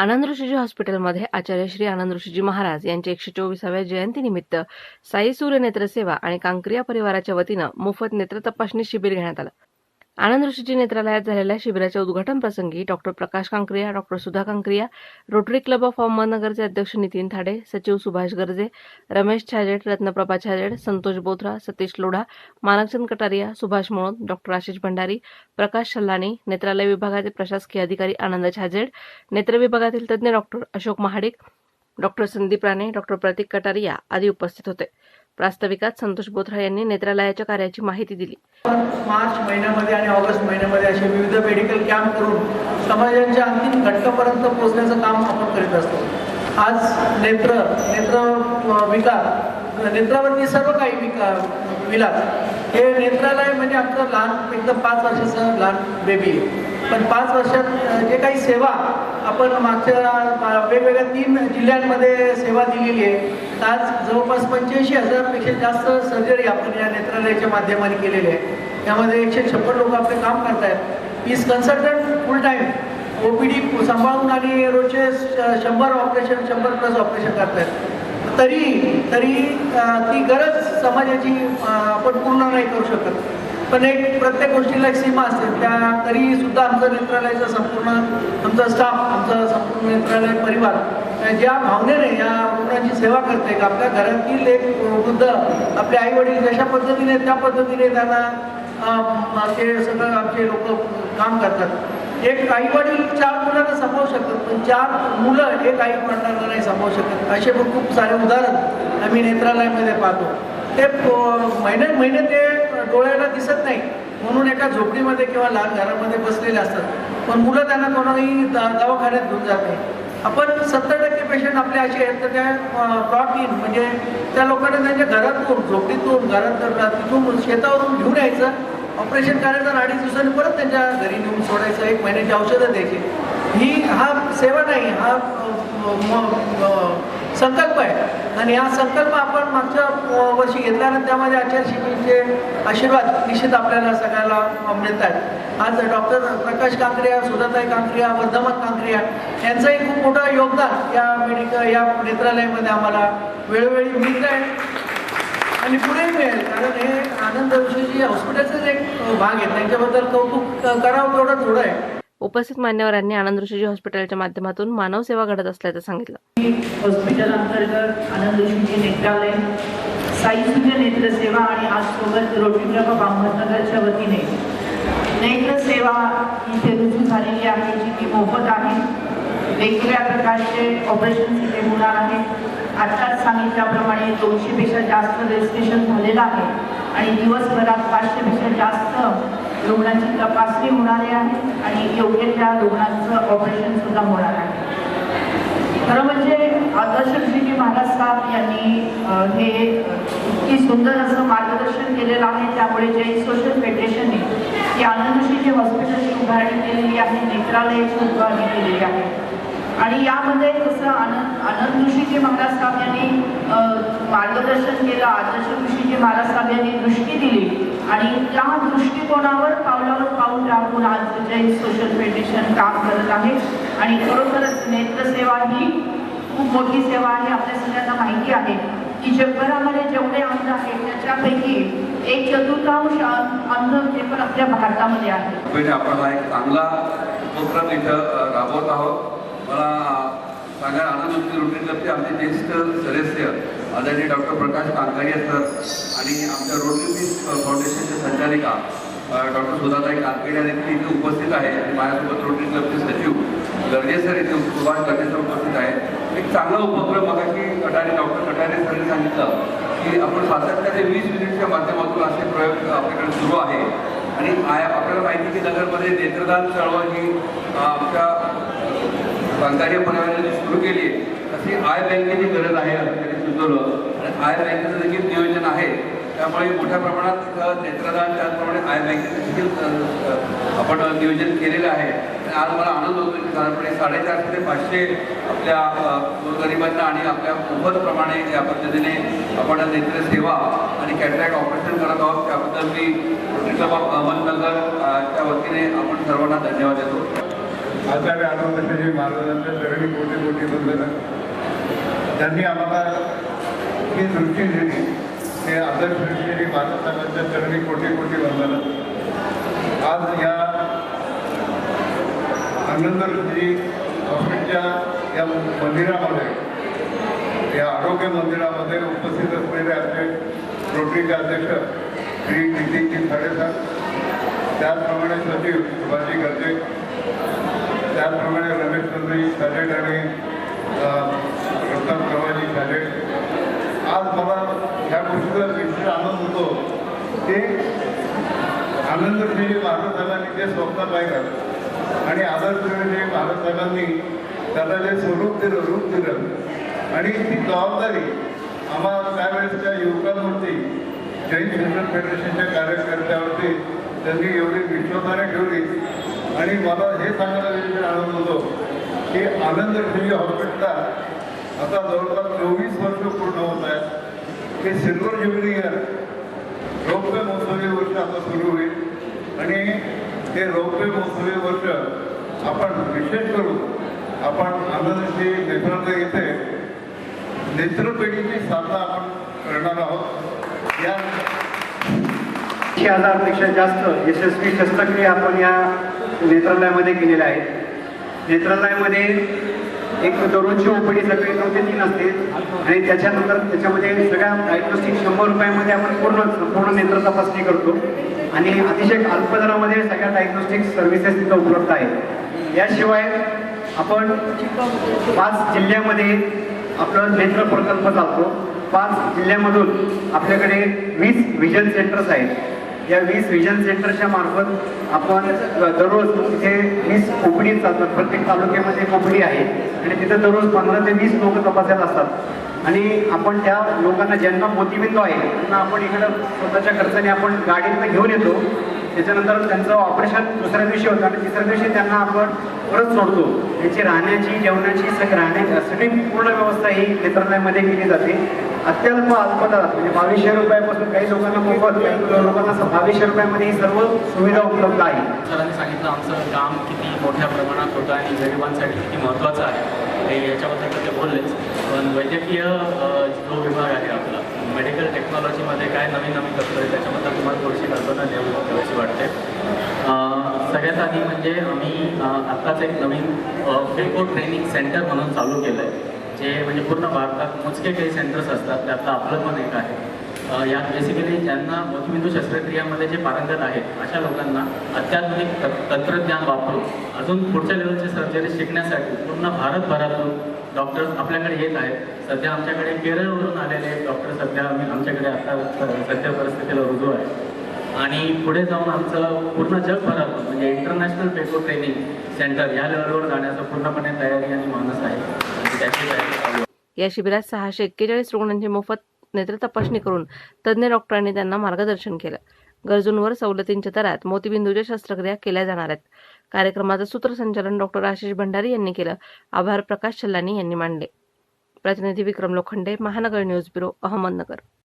आनंद ऋषीजी हॉस्पिटलमध्ये आचार्य श्री आनंद ऋषीजी महाराज यांच्या एकशे चोवीसाव्या जयंतीनिमित्त साई सूर्य नेत्रसेवा आणि कांक्रिया परिवाराच्या वतीनं मोफत नेत्र तपासणी शिबिर घेण्यात आलं. आनंद ऋषीजी नेत्रालयात झालेल्या शिबिराच्या उद्घाटन प्रसंगी doctor Prakash Kankriya doctor Sudha Kankriya Rotary club of अहमदनगरचे अध्यक्ष नितीन थाडे सचिव सुभाष गर्जे रमेश छाजेड रत्नप्रभा छाजेड संतोष बोथरा सतीश लोढा मानकचंद कटारिया सुभाष मोळद डॉक्टर आशिष भंडारी प्रकाश शल्लानी नेत्रालय विभागाचे प्रशासकीय अधिकारी आनंद छाजेड नेत्र विभागातील तज्ज्ञ doctor Ashok Mahadik doctor Sandeep Rane doctor Pratik Kataria आदी उपस्थित होते. प्रास्ताविकात संतोष बोथरा यांनी नेत्रालयाच्या कार्याची माहिती दिली. मार्च महिन्यामध्ये आणि ऑगस्ट महिन्यामध्ये असे विविध मेडिकल कॅम्प करून समाजाच्या अंतिम घटकापर्यंत पोहोचण्याचं काम आपण करीत असतो. आज नेत्र नेत्र विकार नेत्रावरती सर्व काही विकार विलास. हे नेत्रालय म्हणजे आमचं लहान एकदम पाच वर्षाचं लहान बेबी आहे. पण पाच वर्षात जे काही सेवा आपण मागच्या वेगवेगळ्या तीन जिल्ह्यांमध्ये सेवा दिलेली आहे आज जवळपास पंच्याऐंशी हजारपेक्षा जास्त सर्जरी आपण या नेत्रालयाच्या माध्यमाने केलेली आहे त्यामध्ये एकशे छप्पन लोक आपले काम करतायत. वीस consultant full time O P D सांभाळून आणि रोजचे श- शंभर ऑपरेशन शंभर प्लस ऑपरेशन करतायत. तरी तरी ती गरज समाजाची आपण पूर्ण नाही करू शकत. पण एक प्रत्येक गोष्टीला एक सीमा असते. त्या तरी सुद्धा आमचं नेत्रालयाचं संपूर्ण आमचा स्टाफ आमचा संपूर्ण नेत्रालय परिवार ज्या भावनेने या रुग्णांची सेवा करते का आपल्या घरातील एक वृद्ध आपले आई वडील जशा पद्धतीने त्या पद्धतीने त्यांना ते सगळं आमचे लोक काम करतात. एक आई वडील चार मुलांना सांभाळू शकतात पण चार मुलं एक आई वडिलांना नाही सांभाळू शकत. असे पण खूप सारे उदाहरण आम्ही नेत्रालयामध्ये पाहतो. ते महिने महिने ते डोळ्याला दिसत नाही. म्हणून एका झोपडीमध्ये किंवा लहान घरामध्ये बसलेले असतात. पण मुलं त्यांना कोणाही द- दवाखान्यात घेऊन जात नाही. आपण सत्तर टक्के पेशंट आपले असे आहेत तर त्या ब्रॉट इन म्हणजे त्या लोकांना त्यांच्या घरातून झोपडीतून घरात तिथून शेतावरून घेऊन यायचं. ऑपरेशन करायचं आणि अडीच दिवसांनी परत त्यांच्या घरी नेऊन सोडायचं एक महिन्याची औषधं द्यायची. ही हा सेवा नाही हा संकल्प आहे. आणि हा संकल्प आपण मागच्या वर्षी वर्षी घेतल्यानंतर त्यामध्ये आचार्यशिकीचे आशीर्वाद निश्चित आपल्याला सगळ्याला मिळत आहेत आज डॉक्टर प्रकाश कांक्रिया सुधाताई कांक्रिया वर्धमान कांक्रिया यांचंही खूप मोठं योगदान या मेडिकल या नेत्रालयामध्ये आम्हाला वेळोवेळी मिळत आहे आणि पुढेही मिळेल कारण हे आनंद ऋषीजी हॉस्पिटलचाच एक भाग आहे. त्यांच्याबद्दल कौतुक करावं तेवढं थोडं आहे. उपस्थित मान्यवरांनी आनंद ऋषीजी हॉस्पिटलच्या माध्यमातून मानव सेवा घडत असल्याचं सांगितलं. हॉस्पिटल अंतर्गत आनंद शिंदे नेत्रालय साई सूर्य नेत्रसेवा आणि आज सोबत रोटरी क्लब ऑफ अहमदनगरच्या वतीने नेत्रसेवा इथे रुजू झालेली आहे जी की मोफत आहे. वेगवेगळ्या प्रकारचे ऑपरेशन इथे होणार आहेत. आत्ताच सांगितल्याप्रमाणे दोनशेपेक्षा जास्त रजिस्ट्रेशन झालेलं आहे. आणि दिवसभरात पाचशेपेक्षा जास्त रुग्णांची तपासणी होणारी आहे आणि योग्य त्या रुग्णांचं ऑपरेशन सुद्धा होणार आहे. खरं म्हणजे आदर्श श्रीजी महाराज साहेब यांनी हे इतकी सुंदर असं मार्गदर्शन केलेलं आहे. त्यामुळे जे सोशल फेडरेशनने ती आनंदशी जे हॉस्पिटलची उभारणी केलेली आहे नेत्रालयाची उभारणी केलेली आहे. आणि यामध्ये कसं आनंद आनंद ऋषीजी महाराज साहेब यांनी मार्गदर्शन केलं आदर्श ऋषीजी महाराज साहेब यांनी दृष्टी दिली. आणि त्या दृष्टिकोनावर पावलावर पाऊल राहून आज जैन सोशल फेडरेशन काम करत आहे. आणि खरोखरच नेत्रसेवा ही खूप मोठी सेवा आहे आपल्या सगळ्यांना माहिती आहे. की जगभरामध्ये जेवढे अंध आहेत त्याच्यापैकी एक चतुर्थांश अंध ते पण आपल्या भारतामध्ये आहे. आपण एक चांगला उपक्रम इथं राबवत आहोत. मला सांगायला आनंद होती रोटरी क्लबचे आमचे ज्येष्ठ सदस्य आदरणीय डॉक्टर प्रकाश कांकारी सर आणि आमच्या रोटरी फाउंडेशनच्या संचालिका डॉक्टर सुधाताई कांकेरिया देखील इथे उपस्थित आहे आणि माझ्यासोबत रोटरी क्लबचे सचिव गर्जे सर इथे सुभाष गर्जे सर उपस्थित आहेत. एक चांगला उपक्रम की कटारे डॉक्टर कटारे सरांनी सांगितलं की आपण सातत्याने वीस मिनिटच्या माध्यमातून असे प्रयोग आपल्याकडे सुरू आहे. आणि आय आपल्याला माहिती की नगरमध्ये नेत्रदान चळवळ ही आमच्या कांकार्य सुरू केली तशी आय बँकेची गरज आहे असं त्यांनी सुचवलं. आणि आय बँकेचं देखील नियोजन आहे. त्यामुळे मोठ्या प्रमाणात नेत्रदान त्याचप्रमाणे आय बँकेचं देखील आपण नियोजन केलेलं आहे. आणि आज मला आनंद होतो की साधारणपणे साडेचारशे ते पाचशे आपल्या गरिबांना आणि आपल्या मोफतप्रमाणे या पद्धतीने आपण नेत्रसेवा आणि कॅटरॅक्ट ऑपरेशन करत आहोत. त्याबद्दल मी रोटरी क्लब ऑफ अहमदनगर वतीने आपण सर्वांना धन्यवाद देतो. आचार्य आनंदजी महाराजांच्या चरणी कोटी कोटी बंधनं त्यांनी आम्हाला ही दृष्टी दिली. ते आदर्श ऋषी महाराजांच्या चरणी कोटी कोटी वंदन. आज या आनंद हॉस्पिटलच्या या मंदिरामध्ये या आरोग्य मंदिरामध्ये उपस्थित असलेले आमचे रोटरीचे अध्यक्ष श्री नितीनजी साडेसात त्याचप्रमाणे सचिव शिवाजी गर्जे त्याचप्रमाणे रमेश चंद्री साजेड आणि अं, रत्न प्रभाजी साजेड आज मला ह्या गोष्टीचा विशेष आनंद होतो. की आनंदश्री भारत साहेबांनी जे स्वप्न पाहिलं आणि आदर्शजी भारत साहेबांनी त्याला जे स्वरूप दिलं रूप दिलं आणि ती जबाबदारी आम्हाला त्यावेळेसच्या युवकांवरती जैन शिक्षण फेडरेशनच्या कार्यकर्त्यावरती त्यांनी एवढी विश्वासाने ठेवली. आणि मला हे सांगायला विशेष आनंद होतो की आनंद ठेवी हॉस्पिटलला आता जवळपास चोवीस वर्ष पूर्ण होत आहेत. ते सिल्वर ज्युबिली इयर रौप्य महोत्सवी वर्ष आता सुरू होईल. आणि ते रौप्य महोत्सवी वर्ष आपण विशेष करून आपण आनंदची नेत्रालय येथे नेत्रपेढीची साधना आपण करणार आहोत. या एकशे हजारपेक्षा जास्त यशस्वी शस्त्रक्रिया आपण या नेत्रालयामध्ये केलेल्या आहेत. नेत्रालयामध्ये एक दररोजची ओपीडी सगळी नऊ ते तीन असते आणि त्याच्यानंतर त्याच्यामध्ये सगळ्या डायग्नोस्टिक शंभर रुपयामध्ये आपण पूर्ण संपूर्ण नेत्र तपासणी करतो. आणि अतिशय अल्प दरामध्ये सगळ्या डायग्नोस्टिक सर्व्हिसेस तिथं उपलब्ध आहेत. याशिवाय आपण पाच जिल्ह्यामध्ये आपलं नेत्र प्रकल्प चालतो. पाच जिल्ह्यामधून आपल्याकडे वीस व्हिजन सेंटर्स आहेत. या वीस विजन सेंटरच्या मार्फत आपण दररोज तिथे वीस कोपडी चालतात प्रत्येक तालुक्यामध्ये कोपडी आहे. आणि तिथे दररोज पंधरा ते वीस लोक तपासायला असतात. आणि आपण त्या लोकांना ज्यांना मोतीबिंदू आहे त्यांना आपण इकडं स्वतःच्या खर्चाने आपण गाडीतनं घेऊन येतो. त्याच्यानंतर त्यांचं ऑपरेशन दुसऱ्या दिवशी होतं आणि तिसऱ्या दिवशी त्यांना आपण परत सोडतो. त्यांची राहण्याची जेवणाची सगळी राहण्याची सगळी पूर्ण व्यवस्था ही नेत्रालयामध्ये केली जाते. अत्यल्प अल्प म्हणजे बावीसशे रुपयापासून काही लोकांना मोफत काही लोकांना बावीसशे रुपयामध्ये ही सर्व सुविधा उपलब्ध आहे. सरांनी सांगितलं आमचं काम किती मोठ्या प्रमाणात होतं आणि गरिबांसाठी किती महत्त्वाचं आहे. हे याच्याबद्दल ते बोललेच. पण वैद्यकीय जो विभाग आहे आपला मेडिकल टेक्नॉलॉजीमध्ये काय नवीन नवीन करतो आहे त्याच्याबद्दल तुम्हाला थोडीशी कल्पना देऊ द्यावीशी वाटते. सगळ्यात आधी म्हणजे आम्ही आत्ताच एक नवीन फेको ट्रेनिंग सेंटर म्हणून चालू केलं आहे जे म्हणजे पूर्ण भारतात मोजके काही सेंटर्स असतात त्यातलं आपलं पण एक आहे. यात बेसिकली ज्यांना मोतीबिंदू शस्त्रक्रियामध्ये जे पारंगत आहेत अशा लोकांना अत्याधुनिक त- तंत्रज्ञान वापरून अजून पुढच्या लेवलची सर्जरी शिकण्यासाठी पूर्ण भारतभरातून डॉक्टर्स आपल्याकडे येत आहेत. सध्या आमच्याकडे केरळवरून आलेले डॉक्टर सध्या आम्ही आमच्याकडे आता सध्या परिस्थितीला रुजू आहे. आणि पुढे जाऊन आमचं पूर्ण जगभरातून म्हणजे इंटरनॅशनल पेपर ट्रेनिंग सेंटर या लेवलवर जाण्याचं पूर्णपणे तयारी आणि मानस आहे. या शिबिरात सहाशे एक्केचाळीस रुग्णांची मोफत नेत्र तपासणी करून तज्ज्ञ डॉक्टरांनी त्यांना मार्गदर्शन केलं. गरजूंवर सवलतींच्या दरात मोतीबिंदूच्या शस्त्रक्रिया केल्या जाणार आहेत. कार्यक्रमाचं सूत्रसंचालन डॉक्टर आशिष भंडारी यांनी केलं. आभार प्रकाश चल्लानी यांनी मांडले. प्रतिनिधी विक्रम लोखंडे महानगर न्यूज ब्युरो अहमदनगर.